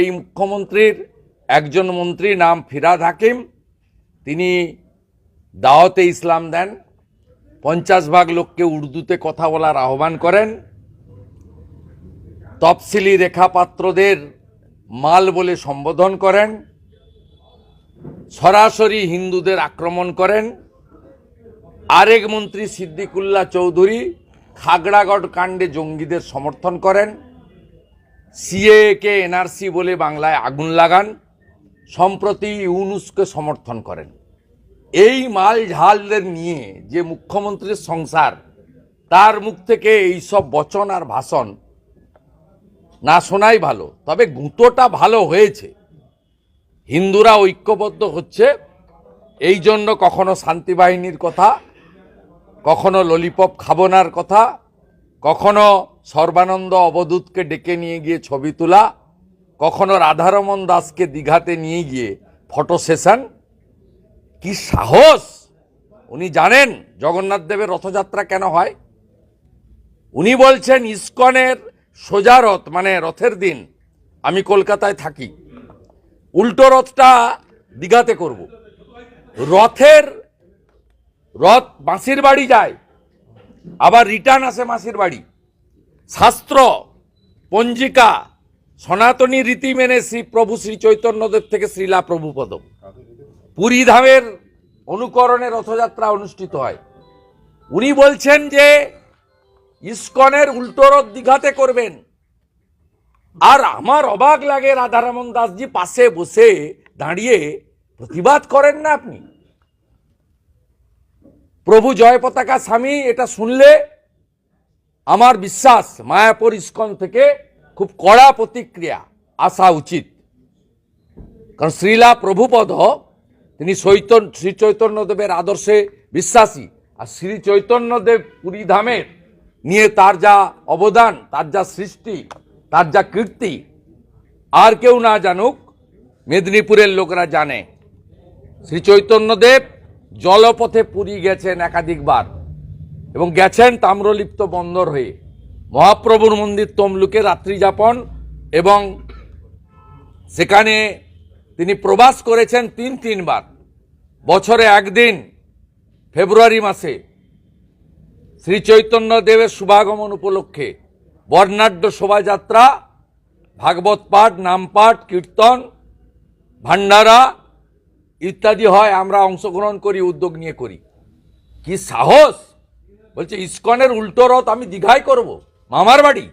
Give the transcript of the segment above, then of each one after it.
এই মুখ্যমন্ত্রীর একজন মন্ত্রী নাম ফিরাদ হাকিম। তিনি দাওয়াতে ইসলাম দেন। পঞ্চাশ ভাগ লোককে উর্দুতে কথা বলার আহ্বান করেন। তফসিলি রেখাপাত্রদের মাল বলে সম্বোধন করেন। সরাসরি হিন্দুদের আক্রমণ করেন। আরেক মন্ত্রী সিদ্দিকুল্লাহ চৌধুরী খাগড়াগড় কাণ্ডে জঙ্গিদের সমর্থন করেন। সিএকে এনআরসি বলে বাংলায় আগুন লাগান, সম্প্রতি ইউনুসকে সমর্থন করেন। এই মাল ঝালদের নিয়ে যে মুখ্যমন্ত্রীর সংসার, তার মুখ থেকে এইসব বচন আর ভাষণ না শোনাই ভালো, তবে গুঁতোটা ভালো হয়েছে। হিন্দুরা ঐক্যবদ্ধ হচ্ছে, এই জন্য কখনো শান্তি বাহিনীর কথা, কখনো ললিপপ খাবনার কথা কখনো সর্বানন্দ অবধূতকে ডেকে নিয়ে গিয়ে ছবি তোলা, কখনো রাধারমন দাসকে দীঘাতে নিয়ে গিয়ে ফটো সেশন? কি সাহস! উনি জানেন জগন্নাথ দেবের রথযাত্রা কেন হয়? উনি বলছেন, ইস্কনের সোজা রথ মানে রথের দিন আমি কলকাতায় থাকি, উল্টো রথটা দীঘাতে করব। রথের, রথ বাঁশির বাড়ি যায় আবার রিটার্ন আসে মাসির বাড়ি। শাস্ত্র, পঞ্জিকা, সনাতনী রীতি মেনে শ্রী প্রভু শ্রী চৈতন্যদেব থেকে শ্রীলা প্রভুপদ পুরী ধামের অনুকরণে রথযাত্রা অনুষ্ঠিত হয়। উনি বলছেন যে, ইস্কনের উল্টো রথ দীঘাতে করবেন। আর আমার অবাক লাগে রাধারমন দাসজি পাশে বসে দাঁড়িয়ে প্রতিবাদ করেন না আপনি। প্রভু জয় পতাকা, স্বামী, এটা শুনলে আমার বিশ্বাস মায়াপুর ইস্কন থেকে খুব কড়া প্রতিক্রিয়া, আসা উচিত। কারণ শ্রীলা প্রভুপদ, তিনি চৈতন্য, শ্রী চৈতন্যদেবের আদর্শে বিশ্বাসী। আর শ্রী চৈতন্যদেব পুরী ধামের নিয়ে তার যা অবদান, তার যা সৃষ্টি, তার যা কীর্তি, আর কেউ না জানুক, মেদিনীপুরের লোকরা জানে। শ্রী চৈতন্যদেব জলপথে পুরী গেছেন একাধিকবার এবং গেছেন তাম্রলিপ্ত বন্দর হয়ে। মহাপ্রভুর মন্দির তমলুকে রাত্রি যাপন এবং সেখানে তিনি প্রবাস করেছেন তিন তিনবার। বছরে একদিন, ফেব্রুয়ারি মাসে, শ্রী চৈতন্য দেবের শুভাগমন উপলক্ষে বর্ণাঢ্য শোভাযাত্রা, ভাগবত পাঠ নাম পাঠ কীর্তন ভান্ডারা ইত্যাদি হয় আমরা অংশগ্রহণ করি উদ্যোগ নিয়ে করি। কি সাহস? বলছে ইস্কনের উল্টো রথ আমি দীঘায় করব মামার বাড়ি।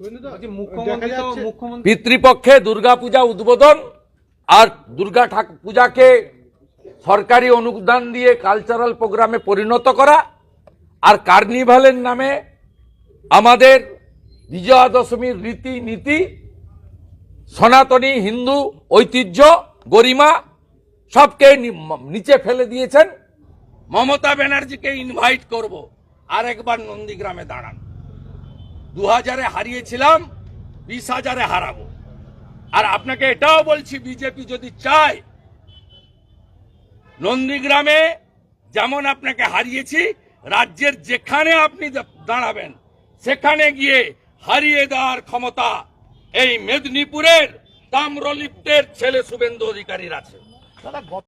বলছি মুখ্যমন্ত্রী তো মুখ্যমন্ত্রী পিতৃপক্ষে দুর্গাপূজা উদ্বোধন আর দুর্গা ঠাকুর পূজাকে সরকারি অনুদান দিয়ে কালচারাল প্রোগ্রামে পরিণত করা আর কার্নিভালের নামে আমাদের বিজয়া দশমীর রীতি নীতি সনাতনী হিন্দু ঐতিহ্য গরিমা সবকে নিচে ফেলে দিয়েছেন। মমতা ব্যানার্জিকে ইনভাইট করব। আর একবার নন্দীগ্রামে দাঁড়ান। দু হাজারে হারিয়েছিলাম বিশ হাজারে হারাবো। আর আপনাকে এটাও বলছি, বিজেপি যদি চায়, নন্দীগ্রামে যেমন আপনাকে হারিয়েছি, রাজ্যের যেখানে আপনি দাঁড়াবেন, সেখানে গিয়ে হারিয়ে দেওয়ার ক্ষমতা এই মেদিনীপুরের তাম্রলিপ্তের ছেলে শুভেন্দু অধিকারীর আছে। Cada golpe